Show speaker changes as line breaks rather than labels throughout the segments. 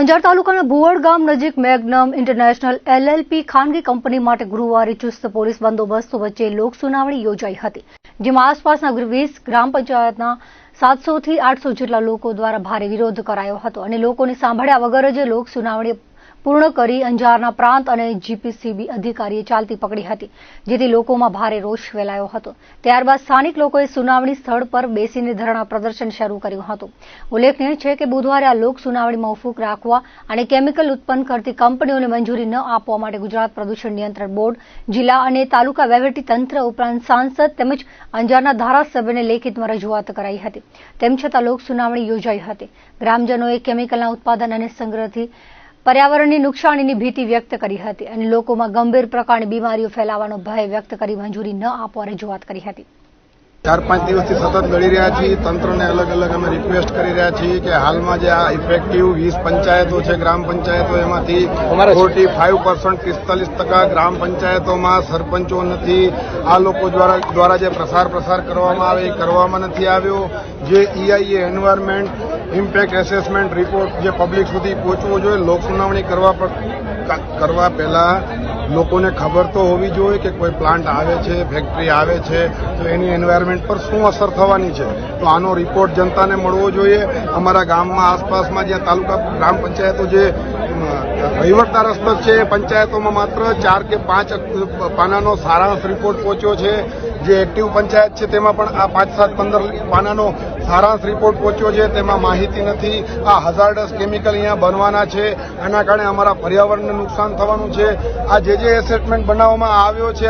અંજાર તાલુકાના ભુવડ ગામ નજીક મેગ્નમ ઇન્ટરનેશનલ એલએલપી ખાનગી કંપની માટે ગુરુવારે ચુસ્ત પોલીસ બંદોબસ્ત વચ્ચે લોક સુનાવણી યોજાઈ હતી, જેમાં આસપાસના વીસ ગ્રામ પંચાયતના સાતસોથી આઠસો જેટલા લોકો દ્વારા ભારે વિરોધ કરાયો હતો અને લોકોને સાંભળ્યા વગર જ લોક સુનાવણી પૂર્ણ કરી અંજારના પ્રાંત અને જીપીસીબી અધિકારીએ ચાલતી પકડી હતી, જેથી લોકોમાં ભારે રોષ ફેલાયો હતો. ત્યારબાદ સ્થાનિક લોકોએ સુનાવણી સ્થળ પર બેસીને ધરણા પ્રદર્શન શરૂ કર્યું હતું. ઉલ્લેખનીય છે કે બુધવારે આ લોક સુનાવણી મોફૂક રાખવા અને કેમિકલ ઉત્પન્ન કરતી કંપનીઓને મંજૂરી ન આપવા માટે ગુજરાત પ્રદૂષણ નિયંત્રણ બોર્ડ, જિલ્લા અને તાલુકા વહીવટી તંત્ર ઉપરાંત સાંસદ તેમજ અંજારના ધારાસભ્યને લેખિતમાં રજૂઆત કરાઈ હતી. તેમ છતાં લોક સુનાવણી યોજાઈ હતી. ગ્રામજનોએ કેમિકલના ઉત્પાદન અને સંગ્રહથી પર્યાવરણની નુકસાનીની ભીતિ વ્યક્ત કરી હતી અને લોકોમાં ગંભીર પ્રકારની બીમારીઓ ફેલાવાનો ભય વ્યક્ત કરી મંજૂરી ન આપવા રજૂઆત કરી હતી.
ચાર પાંચ દિવસથી સતત લડી રહ્યા છીએ. તંત્રને અલગ અલગ અમે રિક્વેસ્ટ કરી રહ્યા છીએ કે હાલમાં જે આ ઇફેક્ટિવ વીસ પંચાયતો છે ગ્રામ પંચાયતો એમાંથી ફોર્ટી ફાઇવ પર્સન્ટ પિસ્તાલીસ ટકા ગ્રામ પંચાયતોમાં સરપંચો નથી. આ લોકો દ્વારા દ્વારા જે પ્રસાર પ્રસાર કરવામાં આવે એ કરવામાં નથી આવ્યો. જે EIA environment impact assessment report જે પબ્લિક સુધી પહોંચવો જોઈએ, લોક કરવા પર કરવા પહેલાં લોકોને ખબર તો હોવી જોઈએ કે કોઈ પ્લાન્ટ આવે છે ફેક્ટરી આવે છે, તો એની એન્વાયરમેન્ટ પર શું અસર થવાની છે. તો આનો રિપોર્ટ જનતાને મળવો જોઈએ. અમારા ગામમાં આસપાસમાં જ્યાં તાલુકા, ગ્રામ પંચાયતો જે વહીવટદાર હસ્તક છે પંચાયતોમાં માત્ર ચાર કે પાંચ પાનાનો સારાંશ રિપોર્ટ પહોંચ્યો છે. જે એક્ટિવ પંચાયત છે, તેમાં પણ આ પાંચ સાત પંદર પાનાનો સારાંશ રિપોર્ટ પહોંચ્યો છે. તેમાં માહિતી નથી. આ હઝાર્ડસ કેમિકલ અહીંયા બનવાના છે. આના કારણે અમારા પર્યાવરણને નુકસાન થવાનું છે. આ જે જે એસેટમેન્ટ બનાવવામાં આવ્યો છે,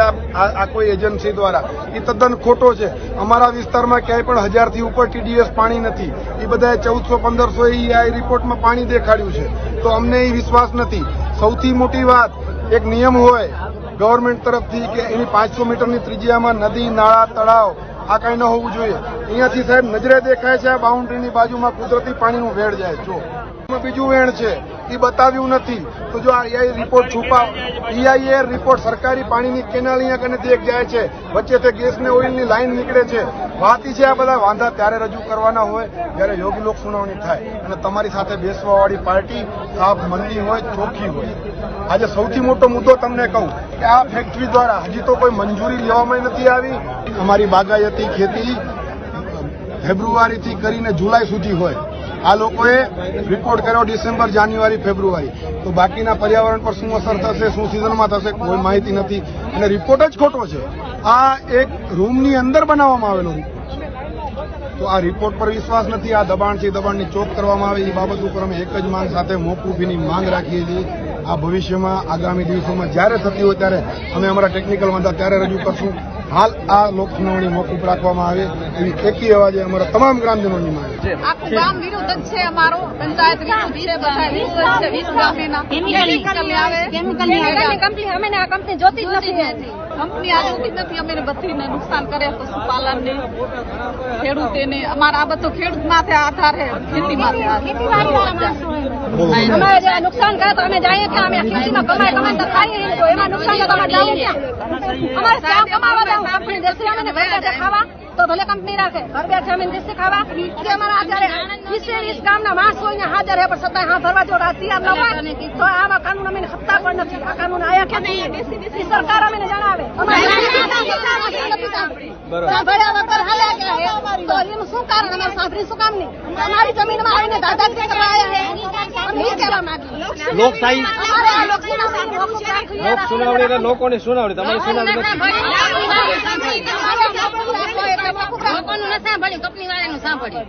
આ કોઈ એજન્સી દ્વારા, એ તદ્દન ખોટો છે. અમારા વિસ્તારમાં ક્યાંય પણ હજારથી ઉપર ટીડીએસ પાણી નથી. એ બધાએ ચૌદસો, પંદરસો એ આ રિપોર્ટમાં પાણી દેખાડ્યું છે. તો અમને એ વિશ્વાસ નથી. સૌથી મોટી વાત, એક નિયમ હોય ગવર્મેન્ટ તરફથી કે એની પાંચસો મીટરની ત્રિજ્યામાં નદી, નાળા, તળાવ, આ કાંઈ ન હોવું જોઈએ. અહીંયાથી સાહેબ નજરે દેખાય છે આ બાઉન્ડ્રીની બાજુમાં કુદરતી પાણીનું વેડ જાય. જો બીજું વેણ છે, એ બતાવ્યું નથી. તો જો આ એઆઈ રિપોર્ટ છુપા ઈઆઈએ રિપોર્ટ સરકારી પાણીની કેનાલ અહીંયા કનેથી એક જાય છે. વચ્ચે તે ગેસ ને ઓઇલની લાઈન નીકળે છે. વાતી છે આ બધા વાંધા ત્યારે રજૂ કરવાના હોય, જ્યારે યોગ્ય લોક સુનાવણી થાય. અને તમારી સાથે બેસવાવાળી પાર્ટી સાફ મંદી હોય ચોખ્ખી હોય. આજે સૌથી મોટો મુદ્દો તમને કહું કે આ ફેક્ટરી દ્વારા હજી તો કોઈ મંજૂરી લેવામાં નથી આવી. અમારી બાગાયતી ખેતી ફેબ્રુઆરીથી કરીને જુલાઈ સુધી હોય. આ લોકોએ રિપોર્ટ કર્યો ડિસેમ્બર, જાન્યુઆરી, ફેબ્રુઆરી. તો બાકીના પર્યાવરણ પર શું અસર થશે, શું સિઝનમાં થશે, કોઈ માહિતી નથી. અને રિપોર્ટ જ ખોટો છે. આ એક રૂમની અંદર બનાવવામાં આવેલો તો આ રિપોર્ટ પર વિશ્વાસ નથી, આ દબાણથી દબાણની ચોક કરવામાં આવે. એ બાબત ઉપર અમે એક જ માંગ સાથે મોકૂફીની માંગ રાખીએ છીએ. આ ભવિષ્યમાં, આગામી દિવસોમાં જ્યારે થતી હોય ત્યારે અમે અમારા ટેકનિકલ વાંધા ત્યારે રજૂ કરશું. હાલ આ લોક સુનાવણી મોકૂફ રાખવામાં આવે એવી એકી અવાજે અમારા તમામ ગ્રામજનોની માંગ છે.
આખું ગામ છે અમારું. પંચાયત છે બધા વિરુદ્ધ છે વીસ ગામેના. કેમિકલ આવે.
કંપની અમે આ કંપની જોતી જ નથી.
કંપની આ જોતી જ નથી અમે બધીને નુકસાન કરે પશુપાલનને ખેડૂતોને. અમારા આ બધું ખેડૂત માથે આધાર છે ખેતી માથે આધાર
અમારે જે નુકસાન કરે તો અમે જઈએ ત્યાં અમે ખેતીમાં કમાય કમાય તો ખાઈએ. તો એમાં નુકસાન તો અમારે જવું ક્યાં? અમારે ક્યાં કમાવા જવું. કંપની દેશી અમે ઘર બેઠે ખાવા તો ભલે કંપની રાખે. ઘર બેઠે અમે દેશી ખાવા. કે અમારા અત્યારે વીસે વીસ ગામના માણસો અહીંયા હાજર છે પણ છતાં હા ભરવા જો તૈયાર ન હોય તો આમાં કાનૂન અમે હપ્તા પણ નથી. આ કાનૂન આયા ઈ સરકાર અમને જણાવે. સાંભળ્યા વગર હાલ્યા ગયા છે. એનું શું કારણ? અમારે સાંભળી શું કામ નહીં? અમારી જમીનમાં આવીને દાદાગીરી કરવા આવ્યા અમે ઈ કહેવા માંગીએ?
લોકશાહી
લોક સુનાવણી
એટલે લોકોની સુનાવણી. તમારી સુનાવણી
લોકોનું ન સાંભળ્યું કંપની વાળાનું સાંભળ્યું